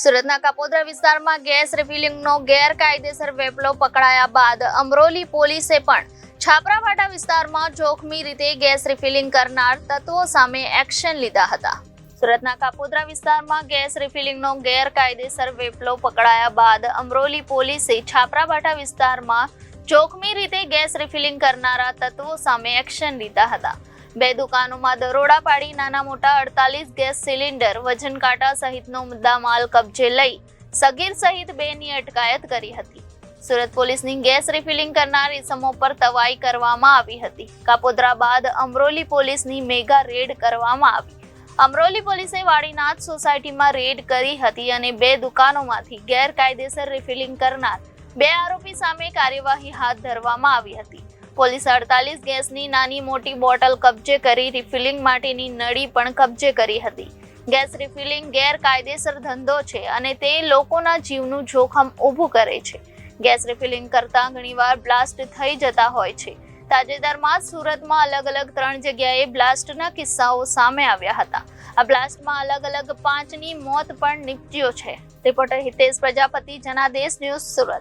સુરતના કાપોદ્રા વિસ્તારમાં ગેસ રિફિલિંગનો ગેરકાયદેસર વેપલો પકડાયા બાદ અમરોલી પોલીસે પણ છાપરાવાડા વિસ્તારમાં જોખમી રીતે ગેસ રિફિલિંગ કરનાર તત્વો સામે એક્શન લીધા હતા. સુરતના કાપોદ્રા વિસ્તારમાં ગેસ રિફિલિંગનો ગેરકાયદેસર વેપલો પકડાયા બાદ અમરોલી પોલીસે છાપરાભાટા વિસ્તારમાં જોખમી રીતે ગેસ રિફિલિંગ કરનારા તત્વો સામે એક્શન લીધા હતા. બે દુકાનોમાં દરોડા પાડી નાના મોટા અડતાલીસ ગેસ સિલિન્ડર વજન કાંટા સહિતનો મુદ્દામાલ કબજે લઈ સગીર સહિત બેની અટકાયત કરી હતી. સુરત પોલીસની ગેસ રિફિલિંગ કરનાર ઇસમો પર તવાઈ કરવામાં આવી હતી. કાપોદ્રા બાદ અમરોલી પોલીસની મેગા રેડ કરવામાં આવી. અમરોલી પોલીસે વાડીનાથ સોસાયટીમાં રેડ કરી હતી અને બે દુકાનોમાંથી ગેરકાયદેસર રિફિલિંગ કરનાર બે આરોપી સામે કાર્યવાહી હાથ ધરવામાં આવી હતી. પોલીસે અડતાલીસ ગેસની નાની મોટી બોટલ કબજે કરી રિફિલિંગ માટેની નળી પણ કબજે કરી હતી. ગેસ રિફિલિંગ ગેરકાયદેસર ધંધો છે અને તે લોકોના જીવનું જોખમ ઊભું કરે છે. ગેસ રિફિલિંગ કરતા ઘણીવાર બ્લાસ્ટ થઈ જતા હોય છે. તાજેતરમાં સુરતમાં અલગ અલગ ત્રણ જગ્યાએ બ્લાસ્ટના કિસ્સાઓ સામે આવ્યા હતા. આ બ્લાસ્ટમાં અલગ અલગ પાંચની મોત પણ નિપજ્યો છે. Reporter Hitesh Prajapati, Janadesh news Surat.